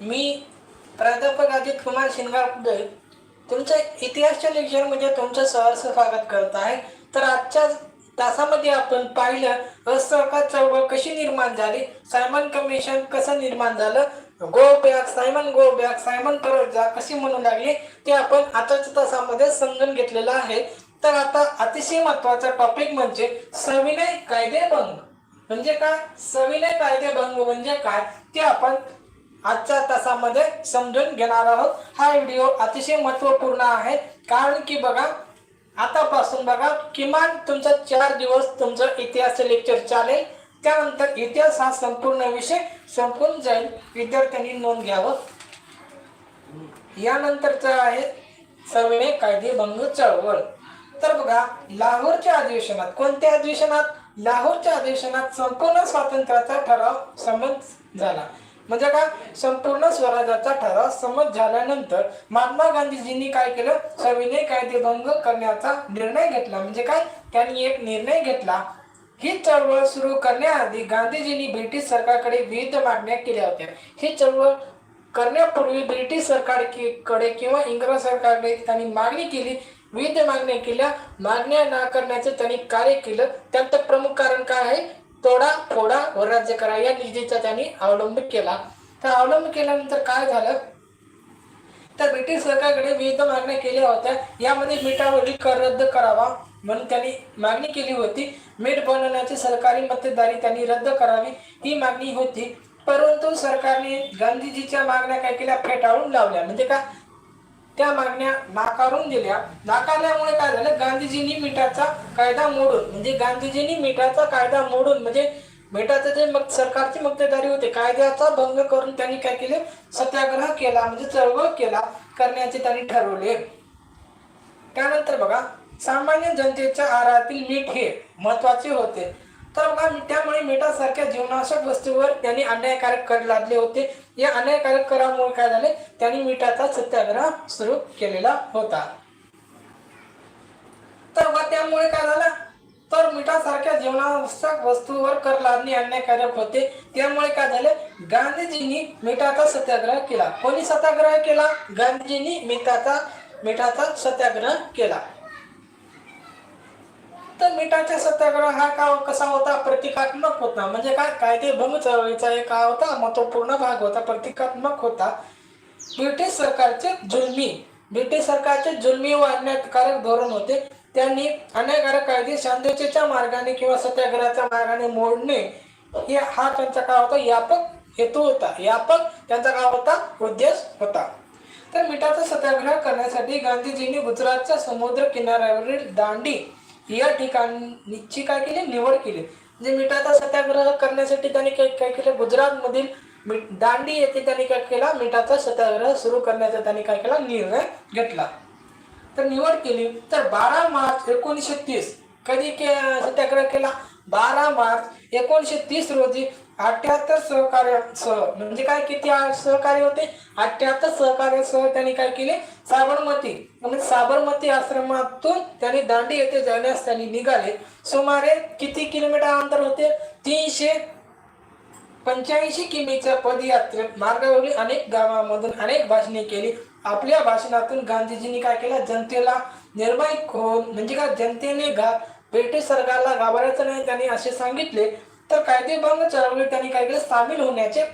मी प्राध्यापक अजित कुमार शिंगारपुदे तुमच्या इतिहासच्या लेक्चरमध्ये तुमचं सहर्ष स्वागत करत आहे. तर आजच्या तासामध्ये आपण पाहिलं असहकार चळवळ कशी निर्माण झाली सायमन कमिशन कसं निर्माण झालं go back Simon go back Simon परत जा कशी म्हणू लागली ते आपण आताच्या तासामध्ये समजून घेतलेलं आहे. तर आता अतिशय महत्त्वाचा टॉपिक म्हणजे सविनय कायदेभंग. म्हणजे काय? सविनय कायदेभंग म्हणजे काय? ते आपण आजच्या तासामध्ये समजून घेणार आहोत. हा व्हिडिओ अतिशय महत्त्वपूर्ण आहे. कारण की बघा आतापासून बघा किमान तुमचा चार दिवस तुमचं इतिहास लेक्चर चालेल. त्यानंतर इतिहास हा संपूर्ण विषय संपून जाईल. विद्यार्थ्यांनी नोंद घ्यावं. यानंतरचं आहे सविनय कायदेभंग चळवळ. तर बघा लाहोरच्या अधिवेशनात कोणत्या अधिवेशनात? लाहोरच्या अधिवेशनात संपूर्ण स्वातंत्र्याचा ठराव संमत झाला. म्हणजे काय संपूर्ण स्वराज्याचा ठराव संमत झाल्यानंतर महात्मा गांधीजींनी काय केलं? सविनय कायदेभंग करण्याचा निर्णय घेतला. म्हणजे काय? त्यांनी एक निर्णय घेतला. ही चळवळ सुरू करण्याआधी गांधीजींनी ब्रिटिश सरकारकडे विविध मागण्या केल्या होत्या. ही चळवळ करण्यापूर्वी ब्रिटिश सरकारकडे किंवा इंग्रज सरकारकडे त्यांनी मागणी केली. विविध मागण्या केल्या. मागण्या ना करण्याचं त्यांनी कार्य केलं. त्याचं प्रमुख कारण काय आहे? तोडा फोडा व राज्य करा. या नीतीचा त्यांनी अवलंब केला. तर अवलंब केल्यानंतर काय झालं? तर ब्रिटिश सरकारकडे विविध मागण्या केल्या होत्या. यामध्ये मिठावरील कर रद्द करावा म्हणून त्यांनी मागणी केली होती. मीठ बनवण्याची सरकारी मक्तेदारी त्यांनी रद्द करावी ही मागणी होती. परंतु सरकारने गांधीजीच्या मागण्या काय केल्या? फेटाळून लावल्या. म्हणजे का? त्या मागण्या नाकारून दिल्या नाकारल्यामुळे काय झालं? गांधीजींनी मिठाचा कायदा मोडून म्हणजे गांधीजींनी मिठाचा कायदा मोडून म्हणजे मिठाचं जे मग सरकारची मक्तेदारी होते कायद्याचा भंग करून त्यांनी काय केले? सत्याग्रह केला म्हणजे चळवळ केला करण्याचे त्यांनी ठरवले. त्यानंतर बघा सामान्य जनतेच्या आहारातील मीठ हे महत्त्वाचे होते. तर मग त्यामुळे मिठासारख्या जीवनाशक वस्तूवर त्यांनी अन्यायकारक कर लादले होते. या अन्यायकारक करामुळे काय झाले? त्यांनी मिठाचा सत्याग्रह सुरू केलेला होता. तर मग त्यामुळे काय झालं? तर मिठासारख्या जीवनावश्यक वस्तूवर कर लादणे अन्यायकारक होते. त्यामुळे काय झाले? गांधीजींनी मिठाचा सत्याग्रह केला. कोणी सत्याग्रह केला? गांधीजींनी मिठाचा मिठाचा सत्याग्रह केला. तर मिठाचा सत्याग्रह हा का कसा होता? प्रतिकात्मक होता. म्हणजे काय? कायदे भंग चळवळीचा एक हा होता महत्त्वपूर्ण भाग होता प्रतिकात्मक होता. ब्रिटिश सरकारचे जुलमी ब्रिटिश सरकारचे जुलमी व अन्यायकारक धोरण होते. त्यांनी अन्यायकारक कायदे शांततेच्या मार्गाने किंवा सत्याग्रहाच्या मार्गाने मोडणे हे हा त्यांचा काय होता? यापक हेतू होता. यापक त्यांचा काय होता? उद्देश होता. तर मिठाचा सत्याग्रह करण्यासाठी गांधीजींनी गुजरातच्या समुद्र किनाऱ्यावरील दांडी या ठिकाणची काय केली? निवड केली. म्हणजे मिठाचा सत्याग्रह करण्यासाठी त्यांनी काय काय केलं? गुजरातमधील मिठ दांडी येथे त्यांनी काय केला? मिठाचा सत्याग्रह सुरू करण्याचा त्यांनी काय केला? निर्णय घेतला. तर निवड केली. तर बारा मार्च एकोणीसशे तीस कधी के सत्याग्रह केला? बारा मार्च एकोणीसशे तीस रोजी अठ्याहत्तर सहकार्य सह म्हणजे काय किती सहकार्य होते? अठ्याहत्तर सहकार्य सह त्यांनी काय केले? साबरमती. म्हणजे साबरमती आश्रमातून त्यांनी दांडी येथे जाण्यास त्यांनी निघाले. सुमारे किती किलोमीटर अंतर होते? तीनशे पंच्याऐंशी किमीच्या पदयात्रे मार्गावरील अनेक गावांमधून अनेक भाषणे केली. आपल्या भाषणातून गांधीजींनी काय केलं? जनतेला निर्भय होऊन म्हणजे काय? जनतेने गा ब्रिटिश सरकारला घाबरायचं नाही त्यांनी असे सांगितले. तर कायदेभंग चळवळीत त्यांनी काय केलं सामील होण्याचे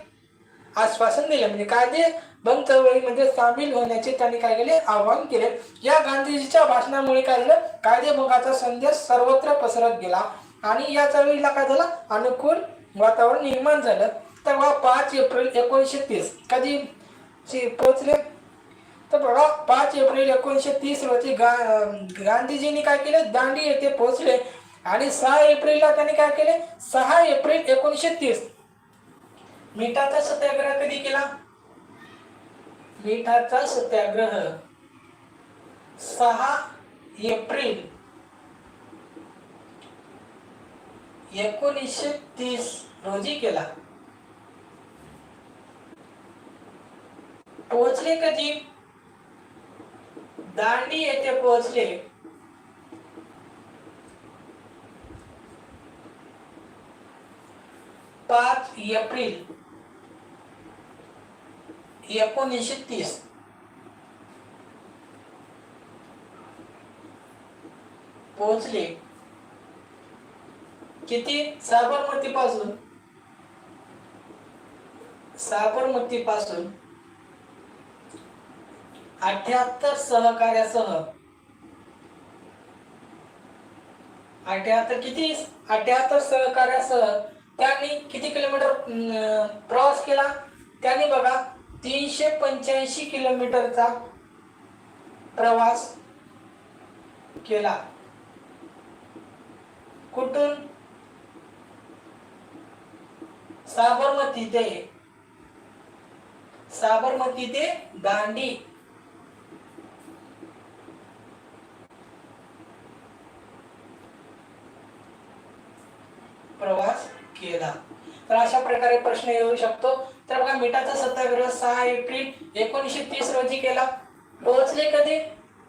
आश्वासन दिले. म्हणजे कायदेभंग चळवळीमध्ये सामील होण्याचे त्यांनी काय केले आवाहन केले. या गांधीजीच्या भाषणामुळे काय झालं? कायदेभंगाचा संदेश सर्वत्र पसरत गेला. आणि या चळवळीला काय झालं? अनुकूल वातावरण निर्माण झालं. तर बघा पाच एप्रिल एकोणीसशे तीस कधी पोचले तर बघा पाच एप्रिल एकोणीसशे तीस रोजी गा गांधीजींनी काय केले? दांडी येथे पोहोचले. आणि सहा एप्रिलला त्यांनी काय केले? सहा एप्रिल एकोणीसशे तीस. मिठाचा सत्याग्रह कधी केला? मिठाचा सत्याग्रह सहा एप्रिल एकोणीसशे तीस रोजी केला. पोहोचले कधी? दांडी येथे पोहोचले. पाच एप्रिल एकोणीसशे तीस. पोहोचले. किती? साबरमती पासून साबरमती पासून अठ्याहत्तर सहकार्यासह अठ्याहत्तर किती? अठ्याहत्तर सहकार्यासह त्यांनी किती किलोमीटर प्रवास केला? त्यांनी बघा तीनशे पंच्याऐंशी किलोमीटरचा प्रवास केला. कुठून? साबरमती ते. साबरमती ते दांडी. प्रवास केला. तर अशा प्रकारे प्रश्न येऊ शकतो. तर बघा मिठाचा सत्याग्रह सहा एप्रिल एकोणीसशे तीस रोजी केला. पोहोचले कधी?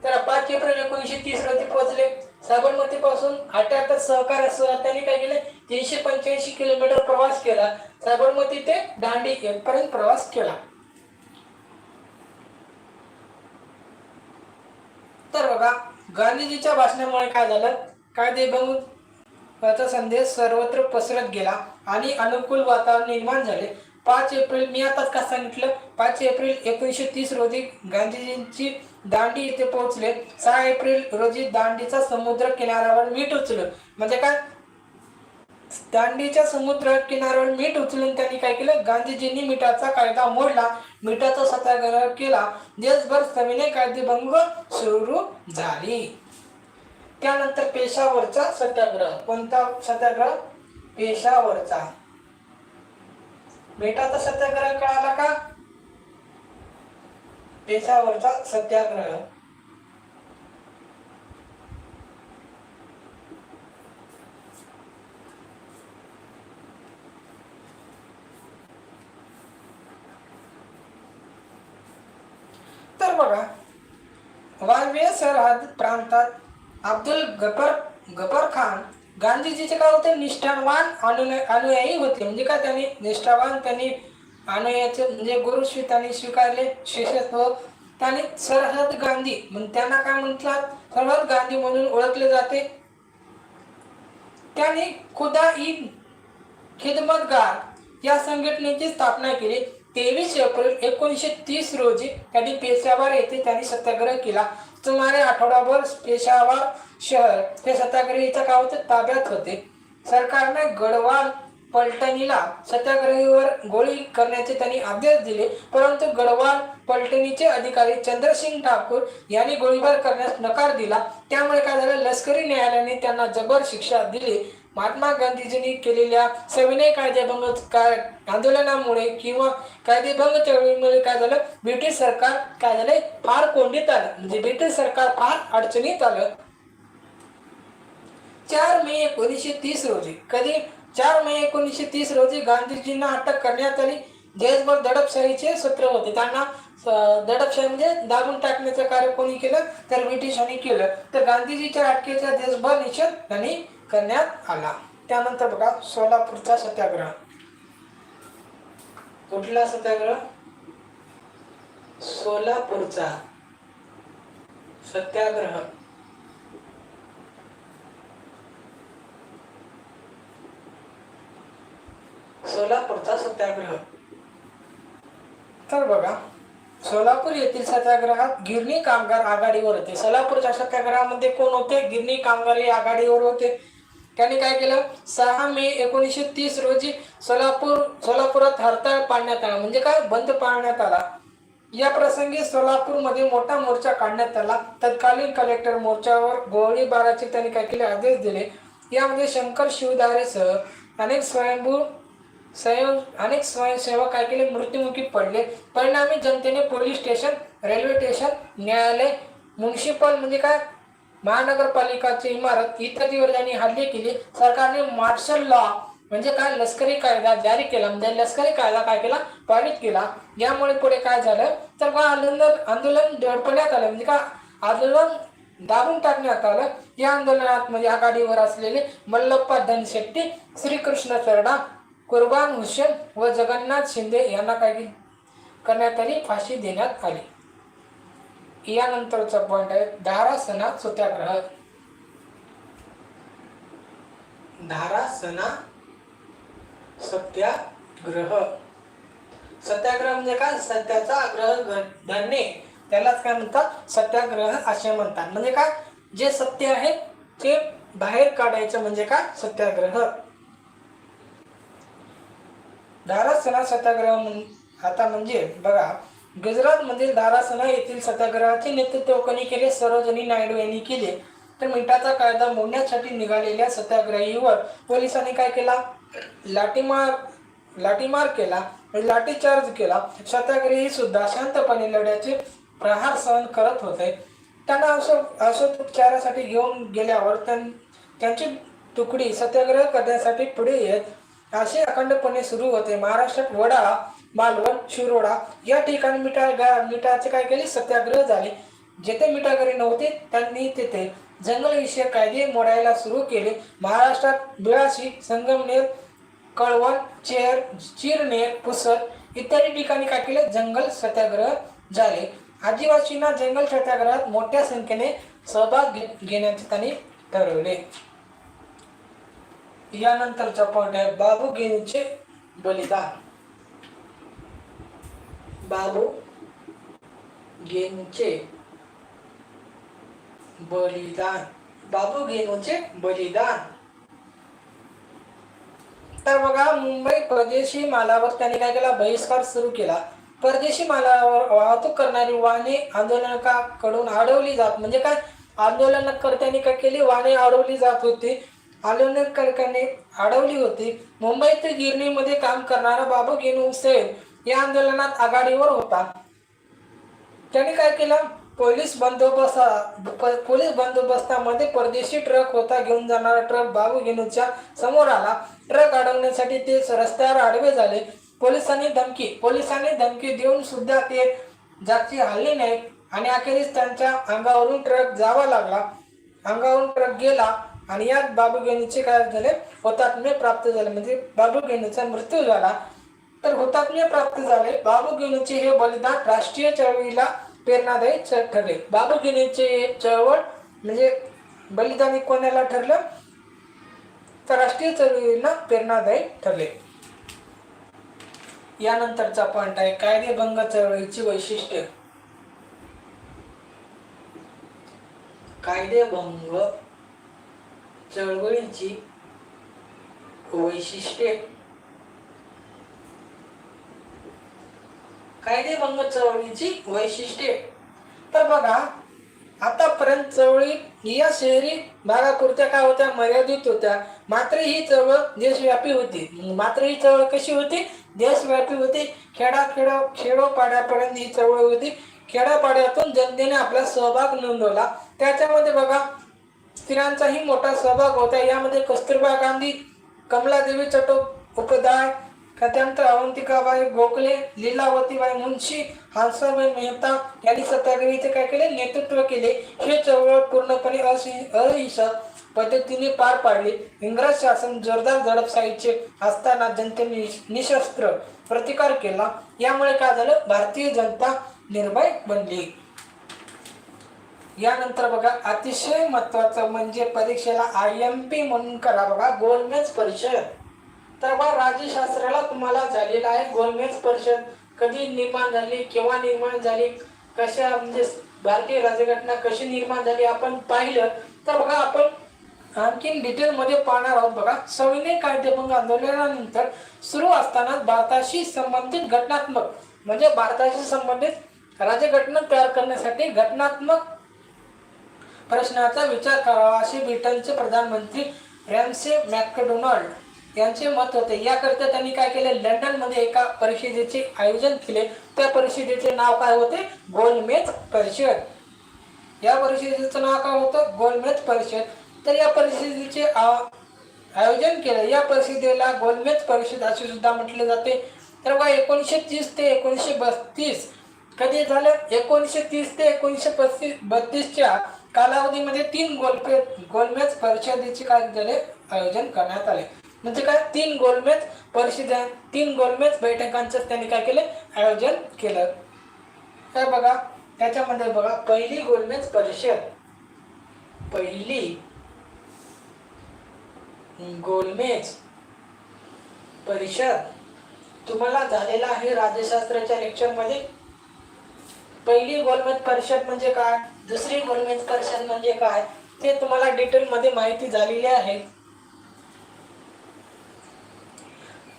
तर पाच एप्रिल एकोणीसशे तीस रोजी पोहोचले. साबरमती पासून अठ्याहत्तर सहकार त्यांनी काय केले? तीनशे पंच्याऐंशी किलोमीटर प्रवास केला. साबरमती ते दांडी पर्यंत प्रवास केला. तर बघा गांधीजीच्या भाषणामुळे काय झालं? कायदे कायदेभंग याचा संदेश सर्वत्र पसरत गेला आणि अनुकूल वातावरण निर्माण झाले. पाच एप्रिल मी आताच का सांगितलं? पाच एप्रिल एकोणीसशे तीस रोजी गांधीजींची दांडी येथे पोहोचले. सहा एप्रिल रोजी दांडीचा समुद्र किनाऱ्यावर मीठ उचललं. म्हणजे काय? दांडीच्या समुद्र किनाऱ्यावर मीठ उचलून त्यांनी काय केलं? गांधीजींनी मिठाचा कायदा मोडला. मिठाचा सत्याग्रह केला. देशभर सविनय कायदेभंग सुरू झाली. त्यानंतर पेशावरचा सत्याग्रह. कोणता सत्याग्रह? पेशावरचा. बेटाचा सत्याग्रह कळाला का? पेशावरचा सत्याग्रह. तर बघा वायव्य सरहद प्रांतात अब्दुल गफर गफर खान गांधीजीचे काय होते? निष्ठावान अनुनय अनुयायी होते. म्हणजे काय त्यांनी? निष्ठावान त्यांनी अनुयायाचे म्हणजे गुरु त्यांनी स्वीकारले. शिष्यत्व त्यांनी सरहद गांधी म्हणजे त्यांना काय म्हणतात सरहद गांधी म्हणून ओळखले जाते. त्यांनी खुदा ईद खिदमतगार या संघटनेची स्थापना केली. तेवीस एप्रिल एकोणीसशे तीस रोजी त्यांनी पेशावर येथे त्यांनी सत्याग्रह केला. सुमारे आठवडाभर पेशावर शहर हे सत्याग्रहीच्या गावाच्या ताब्यात होते. सरकारने गडवाल पलटणीला सत्याग्रहीवर गोळी करण्याचे त्यांनी आदेश दिले परंतु गडवाल पलटणीचे अधिकारी चंद्रसिंग ठाकूर यांनी गोळीबार करण्यास नकार दिला. त्यामुळे काय झालं? लष्करी न्यायालयाने त्यांना जबर शिक्षा दिली. महात्मा गांधीजींनी केलेल्या सविनय कायदेभंग काय आंदोलनामुळे किंवा कायदेभंग चळवळीमुळे काय झालं? ब्रिटिश सरकार काय झालंय फार कोंडीत आलं. म्हणजे ब्रिटिश सरकार फार अडचणीत आलं. चार मे एकोणीसशे तीस रोजी कधी? चार मे एकोणीसशे तीस रोजी गांधीजींना अटक करण्यात आली. देशभर दडपशाहीचे सत्र होते. त्यांना दडपशाही म्हणजे दाबून टाकण्याचं कार्य कोणी केलं? तर ब्रिटिशांनी केलं. तर गांधीजीच्या अटकेचा देशभर निषेध त्यांनी करण्यात आला. त्यानंतर बघा सोलापूरचा सत्याग्रह. कुठला सत्याग्रह? सोलापूरचा सत्याग्रह. सोलापूरचा सत्याग्रह. तर बघा सोलापूर येथील सत्याग्रहात गिरणी कामगार आघाडीवर होते. सोलापूरच्या सत्याग्रहामध्ये कोण होते? गिरणी कामगार हे आघाडीवर होते. त्यांनी काय केलं? सहा मे एकोणीसशे तीस रोजी सोलापूर सोलापुरात हरताळ पाडण्यात आला. म्हणजे काय? बंद पाळण्यात आला. या प्रसंगी सोलापूरमध्ये मोठा मोर्चा काढण्यात आला. तत्कालीन कलेक्टर मोर्चावर गोळीबाराचे त्यांनी काय केले? आदेश दिले. यामध्ये शंकर शिवदारेसह अनेक स्वयंभू स्वयं अनेक स्वयंसेवक काय केले? मृत्युमुखी पडले. परिणामी जनतेने पोलीस स्टेशन रेल्वे स्टेशन न्यायालय म्युन्सिपल म्हणजे काय? महानगरपालिकाची इमारत इत्यादीवर त्यांनी हल्ले केले. सरकारने मार्शल लॉ म्हणजे काय? लष्करी कायदा जारी केला. म्हणजे लष्करी कायदा काय केला? पारित केला. यामुळे पुढे काय झालं? तर का आंदोलन आंदोलन दडपण्यात आलं. म्हणजे का? आंदोलन दाबून टाकण्यात आलं. या आंदोलनात म्हणजे आघाडीवर असलेले मल्लप्पा धनशेट्टी श्रीकृष्ण चरडा कुर्बान हुशेन व जगन्नाथ शिंदे यांना काही करण्यात आली फाशी देण्यात आली. यानंतरचा पॉइंट आहे धारासना सत्याग्रह. धारासना सत्याग्रह. सत्याग्रह म्हणजे काय? सत्याचा आग्रह धरणे. त्यालाच काय म्हणतात? सत्याग्रह असे म्हणतात. म्हणजे काय? जे सत्य आहे ते बाहेर काढायचं म्हणजे काय? सत्याग्रह. धारासना सत्याग्रह आता म्हणजे बघा गुजरात मधील दारासना येथील सत्याग्रहाचे नेतृत्व कोणी केले? सरोजनी नायडू यांनी केले. तर मिठाचा कायदा मोडण्यासाठी निघालेल्या सत्याग्रहीवर पोलिसांनी काय केला? लाठीमार लाठीमार केला लाठीचार्ज केला. सत्याग्रही सुद्धा शांतपणे लढ्याचे प्रहार सहन करत होते. त्यांना औषध औषध घेऊन गेल्यावर त्यां- त्यांची तुकडी सत्याग्रह करण्यासाठी पुढे येत असे अखंडपणे सुरू होते. महाराष्ट्रात वडा मालवण शिरोडा या ठिकाणी मिठा मिठाचे काय केले? सत्याग्रह झाले. जेथे मिठागरे नव्हते त्यांनी तेथे जंगलविषयक कायदे मोडायला सुरू केले. महाराष्ट्रात बिळाशी संगमनेर कळवण चेर चिरनेर पुसद इत्यादी ठिकाणी काय केले? जंगल सत्याग्रह झाले. आदिवासींना जंगल सत्याग्रहात मोठ्या संख्येने सहभाग घे- घेण्याचे त्यांनी ठरवले. यानंतरचा पॉइंट आहे बाबू गेनीचे बलिदान. बाबू गेनचे बलिदान. बाबू गेनूचे बलिदान. तर बघा मुंबई परदेशी मालावर त्यांनी काय केला? बहिष्कार सुरू केला. परदेशी मालावर वाहतूक करणारी वाहने आंदोलनकाकडून अडवली जात. म्हणजे काय? आंदोलनकर्त्यांनी काय केली? वाहने अडवली जात होती. आंदोलनकर्त्यांनी अडवली होती. मुंबईतील गिरणीमध्ये काम करणारा बाबू गेनू हुसेन या आंदोलनात आघाडीवर होता. त्यांनी काय केलं? पोलीस बंदोबस्त पोलीस बंदोबस्तामध्ये परदेशी ट्रक होता घेऊन जाणारा ट्रक बाबू गेनूच्या समोर आला. ट्रक अडवण्यासाठी ते रस्त्यावर आडवे झाले. पोलिसांनी धमकी पोलिसांनी धमकी देऊन सुद्धा ते जागची हल्ली नाही आणि अखेरीस त्यांच्या अंगावरून ट्रक जावा लागला. अंगावरून ट्रक गेला आणि यात बाबू गेनूचे काय झाले? हुतात्मे प्राप्त झाले. म्हणजे बाबू गेनूचा मृत्यू झाला. तर हुतात्म्य प्राप्त झाले. बाबू गेनूचे हे बलिदान राष्ट्रीय चळवळीला प्रेरणादायी ठरले. बाबू गेनूचे हे चळवळ म्हणजे बलिदान कोणाला ठरलं? तर राष्ट्रीय चळवळीला प्रेरणादायी ठरले. यानंतरचा पॉइंट आहे कायदेभंग चळवळीची वैशिष्ट्य. कायदेभंग चळवळीची वैशिष्ट्ये. कायदेभंग चळवळीची वैशिष्ट्ये. तर बघा आतापर्यंत चळवळी या शहरी भागापुरत्या काय होत्या? मर्यादित होत्या. मात्र ही चळवळ देशव्यापी होती. मात्र ही चळवळ कशी होती? देशव्यापी होती. खेडा खेडो खेडोपाड्यापर्यंत ही चळवळ होती. खेड्यापाड्यातून जनतेने आपला सहभाग नोंदवला. त्याच्यामध्ये बघा स्त्रियांचाही मोठा सहभाग होता. यामध्ये कस्तुरबा गांधी कमलादेवी चट्टोपाध्याय त्यानंतर अवंतिकाबाई गोखले लीलावतीबाई मुन्शी हंसाबाई मेहता यांनी सत्याग्रहीचे काय केले? नेतृत्व केले. हे चळवळ पूर्णपणे अहि अहिंसक पद्धतीने पार पाडले. इंग्रज शासन जोरदार दडपशाहीचे असताना जनतेने निशस्त्र प्रतिकार केला. यामुळे काय झालं? भारतीय जनता निर्भय बनली. यानंतर बघा अतिशय महत्वाचं म्हणजे परीक्षेला आय एम पी म्हणून करा बघा गोलमेज परिषद. तर राज्यशास्त्राला तुम्हाला झालेला आहे. गोलमेज परिषद कधी निर्माण झाली केव्हा निर्माण झाली कशा म्हणजे भारतीय राज्यघटना कशी निर्माण झाली आपण पाहिलं. तर बघा आपण आणखीन डिटेलमध्ये पाहणार आहोत. बघा सविनय कायदेभंग आंदोलनानंतर सुरू असताना भारताशी संबंधित घटनात्मक म्हणजे भारताशी संबंधित राज्यघटना तयार करण्यासाठी घटनात्मक प्रश्नाचा विचार करावा असे ब्रिटनचे प्रधानमंत्री रॅमसे मॅकडोनाल्ड यांचे मत होते. याकरिता त्यांनी काय केले? लंडनमध्ये एका परिषदेचे आयोजन केले. त्या परिषदेचे नाव काय होते? गोलमेज परिषद. या परिषदेचं नाव काय होतं? गोलमेज परिषद. तर या परिषदेचे आयोजन केलं. या परिषदेला गोलमेज परिषद असे सुद्धा म्हटले जाते. तर बघा एकोणीसशे तीस ते एकोणीसशे बत्तीस कधी झालं? एकोणीसशे तीस ते एकोणीसशे पस्तीस बत्तीसच्या कालावधीमध्ये तीन गोलमेज गोलमेज परिषदेचे काय झाले? आयोजन करण्यात आले. म्हणजे काय? तीन गोलमेज परिषद तीन गोलमेज बैठकांचं त्यांनी काय केलं? आयोजन केलं. काय बघा त्याच्यामध्ये बघा पहिली गोलमेज परिषद पहिली गोलमेज परिषद तुम्हाला झालेला आहे राज्यशास्त्राच्या लेक्चरमध्ये. पहिली गोलमेज परिषद म्हणजे काय? दुसरी गोलमेज परिषद म्हणजे काय? ते तुम्हाला डिटेलमध्ये माहिती झालेली आहे.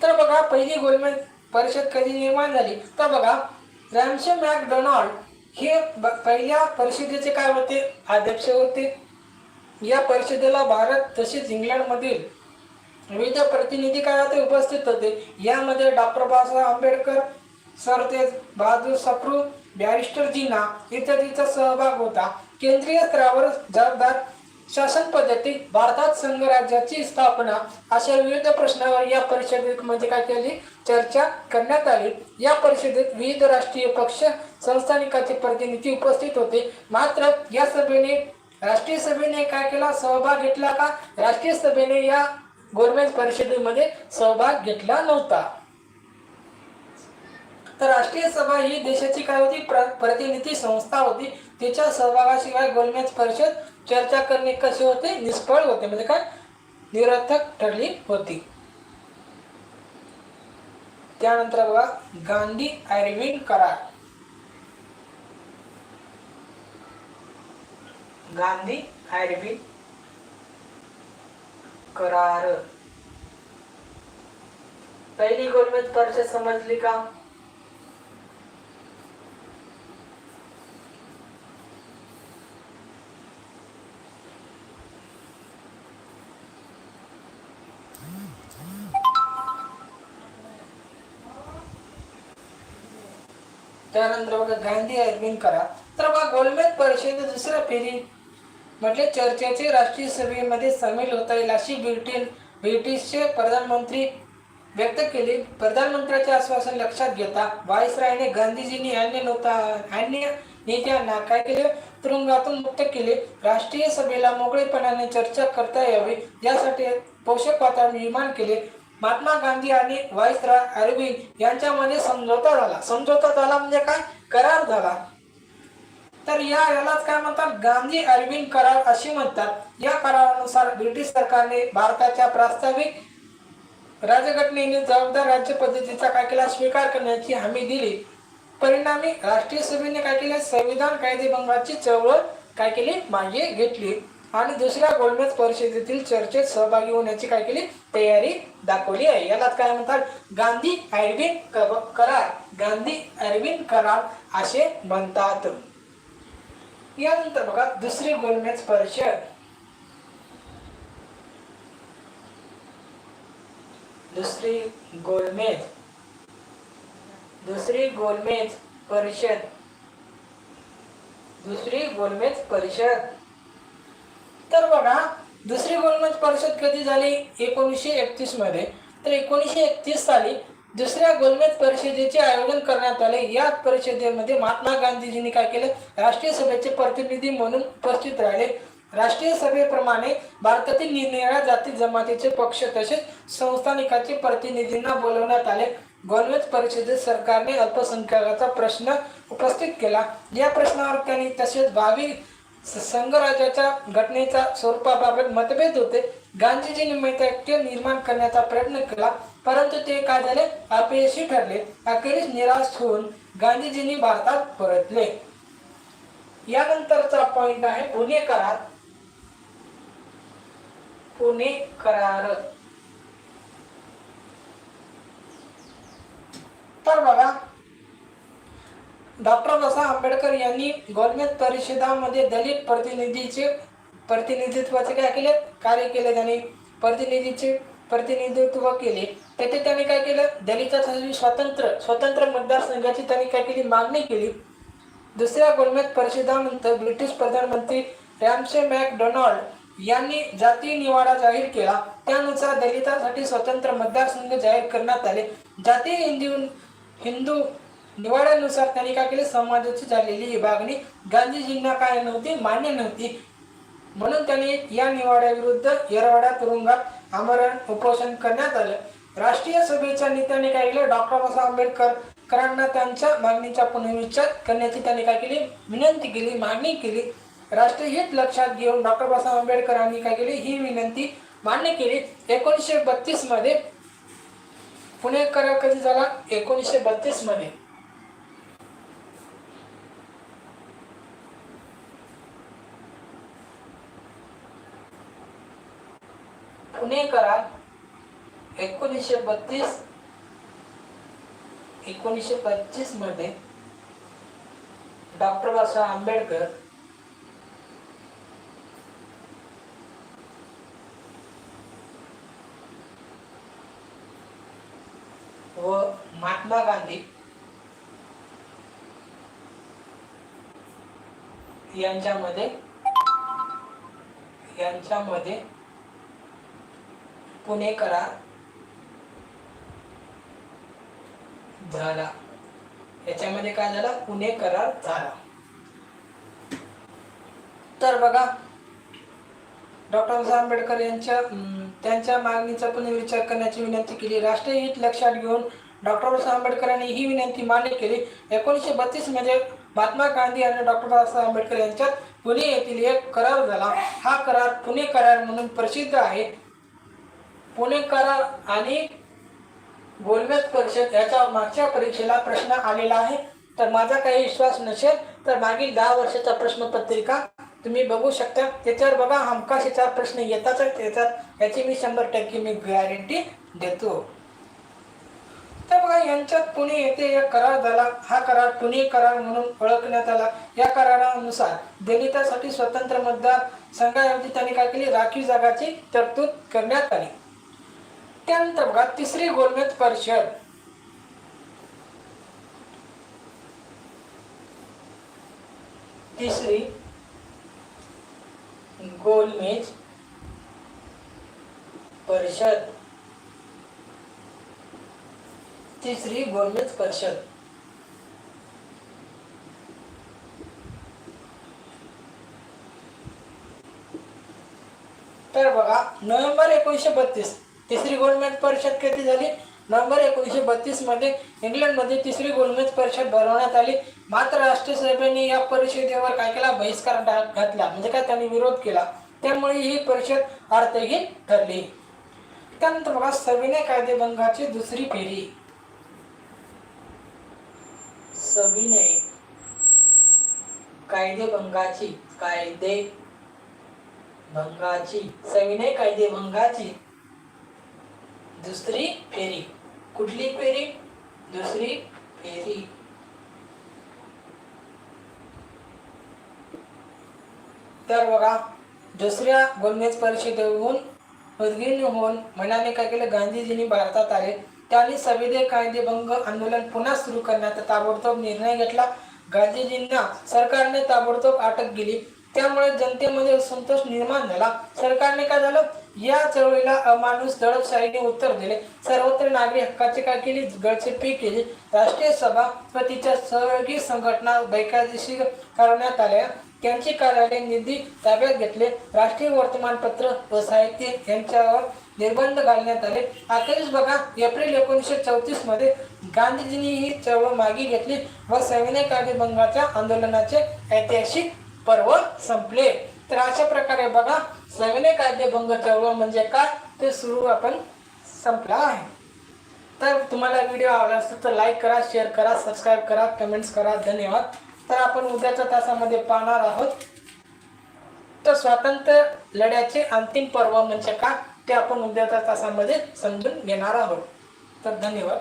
तर बघा पहिली गोलमेज परिषद कधी निर्माण झाली? तर बघा रॅमशे मॅकडोनाल्ड हे पहिल्या परिषदेचे काय होते? अध्यक्ष होते. या परिषदेला भारत तसेच इंग्लंडमधील विविध प्रतिनिधी काय होते? उपस्थित होते. यामध्ये डॉक्टर बाबासाहेब आंबेडकर सरतेज बहादूर सप्रू बॅरिस्टर जीना इत्यादीचा सहभाग होता. केंद्रीय स्तरावर जबाबदार शासन पद्धती भारतात संघराज्याची स्थापना अशा विविध प्रश्नावर या परिषदेत म्हणजे काय केली? चर्चा करण्यात आली. या परिषदेत विविध राष्ट्रीय पक्ष संस्थानिकाचे प्रतिनिधी उपस्थित होते. मात्र या सभेने राष्ट्रीय सभेने काय केला? सहभाग घेतला का? राष्ट्रीय सभेने या गव्हर्नमेंट परिषदेमध्ये सहभाग घेतला नव्हता. तर राष्ट्रीय सभा ही देशाची काय होती? प्रतिनिधी संस्था होती. तिच्या सहभागाशिवाय गोलमेज परिषद चर्चा करणे कसे होते? निष्फळ होते. म्हणजे काय? निरर्थक ठरली होती. त्यानंतर बघा गांधी आयर्विन करार. गांधी आयर्विन करार. पहिली गोलमेज परिषद समजली का? त्यानंतर बघा गांधी अरविंद करा. तर बघा गोलमेज परिषद दुसऱ्या फेरी म्हटले चर्चेचे राष्ट्रीय सभेमध्ये सामील होता येईल अशी ब्रिटन ब्रिटिशचे प्रधानमंत्री व्यक्त केली. प्रधानमंत्र्याचे आश्वासन लक्षात घेता वायसरायने गांधीजींनी अन्य नव्हता अन्य नेत्या नाकार केले? तुरुंगातून मुक्त केले. राष्ट्रीय सभेला मोकळेपणाने चर्चा करता यावी. यासाठी पोषक वातावरण निर्माण केले. महात्मा गांधी आणि वायसराय अरविंद यांच्यामध्ये समझोता झाला. समझोता झाला म्हणजे काय? करार झाला. तर या यालाच काय म्हणतात? गांधी अरविंद करार असे म्हणतात. या करारानुसार ब्रिटिश सरकारने भारताच्या प्रास्ताविक राजघटनेने जबाबदार राज्य पद्धतीचा काय केला? स्वीकार करण्याची हमी दिली. परिणामी राष्ट्रीय सभेने काय केले? संविधान कायदेभंगाची चळवळ काय केली? मागे घेतली. आणि दुसऱ्या गोलमेज परिषदेतील चर्चेत सहभागी होण्याची काय केली? तयारी दाखवली आहे. यालाच काय म्हणतात गांधी अरविंद करार. गांधी अरविंद करार असे म्हणतात. यानंतर बघा दुसरी गोलमेज परिषद. दुसरी गोलमेज. दुसरी गोलमेज परिषद. दुसरी गोलमेज परिषद. तर बघा दुसरी गोलमेज म्हणजे परिषद कधी झाली? एकोणीसशे एकतीसमध्ये. तर एकोणीसशे एकतीस साली दुसऱ्या गोलमेज म्हणजे परिषदेचे आयोजन करण्यात आले. या परिषदेमध्ये महात्मा गांधीजींनी काय केलं? राष्ट्रीय सभेचे प्रतिनिधी म्हणून उपस्थित राहिले. राष्ट्रीय सभेप्रमाणे भारतातील निरनिराळ्या जाती जमातीचे पक्ष तसेच संस्थानिकाचे प्रतिनिधींना बोलवण्यात आले. गोलमेज म्हणजे परिषदेत सरकारने अल्पसंख्याकाचा प्रश्न उपस्थित केला. या प्रश्नावर त्यांनी तसेच भावी संघराज्याच्या घटनेच्या स्वरूपाबाबत मतभेद होते. गांधीजींनी मैत्र्य निर्माण करण्याचा प्रयत्न केला परंतु ते काय झाले अपयशी ठरले. अखेरीस निराश होऊन गांधीजींनी भारतात परतले. यानंतरचा पॉइंट आहे पुणे करार. पुणे करार. तर बघा डॉक्टर बाबासाहेब आंबेडकर यांनी गोलमेज परिषदामध्ये दलित प्रतिनिधीचे प्रतिनिधित्वाचे काय केले? कार्य केले त्यांनी. प्रतिनिधीचे प्रतिनिधित्व केले. तेथे त्यांनी काय केलं? दलितासाठी स्वतंत्र स्वतंत्र मतदारसंघाची त्यांनी काय केली? मागणी केली. दुसऱ्या गोलमेज परिषदानंतर ब्रिटिश प्रधानमंत्री रॅमसे मॅकडोनाल्ड यांनी जाती निवाडा जाहीर केला. त्यानुसार दलितांसाठी स्वतंत्र मतदारसंघ जाहीर करण्यात आले. जाती हिंदू हिंदू निवाड्यानुसार त्यांनी काय केले? समाजाची झालेली विभागणी गांधीजींना काय नव्हती मान्य नव्हती. म्हणून त्यांनी या निवाड्याविरुद्ध येरवाडा तुरुंगात आमरण उपोषण करण्यात आलं. राष्ट्रीय सभेच्या नेत्यांनी काय केलं? डॉक्टर बाबासाहेब आंबेडकरांना त्यांच्या मागणीचा पुनर्विचार करण्याची त्यांनी काय केली? विनंती केली मागणी केली. राष्ट्रीय हित लक्षात घेऊन डॉक्टर बाबासाहेब आंबेडकरांनी काय केली? ही विनंती मान्य केली. एकोणीसशे बत्तीसमध्ये पुणे कधी झाला एकोणीसशे बत्तीसमध्ये पुणे करार एकोणीसशे बत्तीस एकोणीसशे पच्चीसमध्ये डॉक्टर बाबासाहेब आंबेडकर व महात्मा गांधी यांच्यामध्ये यांच्यामध्ये पुणे करार झाला. याच्यामध्ये काय झाला? पुणे करार झाला. तर बघा डॉक्टर बाबासाहेब आंबेडकर यांच्या त्यांच्या मागणीचा पुनर्विचार करण्याची विनंती केली. राष्ट्रीय हित लक्षात घेऊन डॉक्टर बाबासाहेब आंबेडकरांनी ही विनंती मान्य केली. एकोणीसशे बत्तीसमध्ये महात्मा गांधी आणि डॉक्टर बाबासाहेब आंबेडकर यांच्यात पुणे येथील एक करार झाला. हा करार पुणे करार म्हणून प्रसिद्ध आहे. पुणे करार आणि गोलमेज परिषद याच्या मागच्या परीक्षेला प्रश्न आलेला आहे. तर माझा काही विश्वास नसेल तर मागील दहा वर्षाचा प्रश्नपत्रिका तुम्ही बघू शकता. त्याच्यावर बघा हमकाशीचा प्रश्न येताच येतात याची मी शंभर टक्के मी गॅरंटी देतो. तर बघा यांच्यात पुणे येथे एक करार झाला. हा करार पुणे करार म्हणून ओळखण्यात आला. या करारानुसार दलितांसाठी स्वतंत्र मतदार संघाऐवजी त्यांनी काय केली? राखीव जागाची तरतूद करण्यात आली. त्यानंतर बघा तिसरी गोलमेज परिषद. तिसरी गोलमेज परिषद. तिसरी गोलमेज परिषद. तर बघा नोव्हेंबर एकोणीसशे बत्तीस. तिसरी गोलमेज परिषद कधी झाली? नोव्हेंबर एकोणीसशे बत्तीसमध्ये इंग्लंडमध्ये तिसरी गोलमेज परिषद भरवण्यात आली. मात्र राष्ट्रसभेने या परिषदेवर काय केला? बहिष्कार घातला. म्हणजे काय? त्यांनी विरोध केला. त्यामुळे ही परिषद अर्थहीन ठरली. त्यानंतर बघा सविनय कायदेभंगाची दुसरी फेरी. सविनय कायदेभंगाची कायदे भंगाची सविनय कायदेभंगाची दुसरी फेरी. कुठली फेरी? दुसरी फेरी. तर बघा दुसऱ्या गोलमेज परिषदेहून उद्गिर्ण होऊन मनाने काय केलं? गांधीजींनी भारतात आले. त्यांनी संविधान कायदेभंग आंदोलन पुन्हा सुरू करण्याचा ताबडतोब निर्णय घेतला. गांधीजींना सरकारने ताबडतोब अटक केली. त्यामुळे जनतेमध्ये असंतोष निर्माण झाला. सरकारने काय झालं? या चळवळीला अमानुष दडपशाहीने उत्तर दिले. सर्वत्र नागरी हक्काची काय केली? गळचेपी केली. राष्ट्रीय सभा व तिच्या सहयोगी संघटना बेकायदेशीर करण्यात आल्या. त्यांची कार्यालय निधी ताब्यात घेतले. राष्ट्रीय वर्तमानपत्र व साहित्य यांच्यावर निर्बंध घालण्यात आले. अखेरीस बघा एप्रिल एकोणीसशे चौतीसमध्ये गांधीजींनी ही चळवळ मागे घेतली व सविनय कायदेभंगाच्या आंदोलनाचे ऐतिहासिक पर्व संपले. तर अशा प्रकारे बघा सविनय कायदेभंग चळवळ म्हणजे काय ते सुरू आपण संपला आहे. तर तुम्हाला व्हिडिओ आवडला असेल तर लाईक करा शेअर करा सबस्क्राईब करा कमेंट्स करा. धन्यवाद. तर आपण उद्याच्या तासामध्ये पाहणार आहोत. तर स्वातंत्र्य लढ्याचे अंतिम पर्व म्हणजे काय ते आपण उद्याच्या तासामध्ये समजून घेणार आहोत. तर धन्यवाद.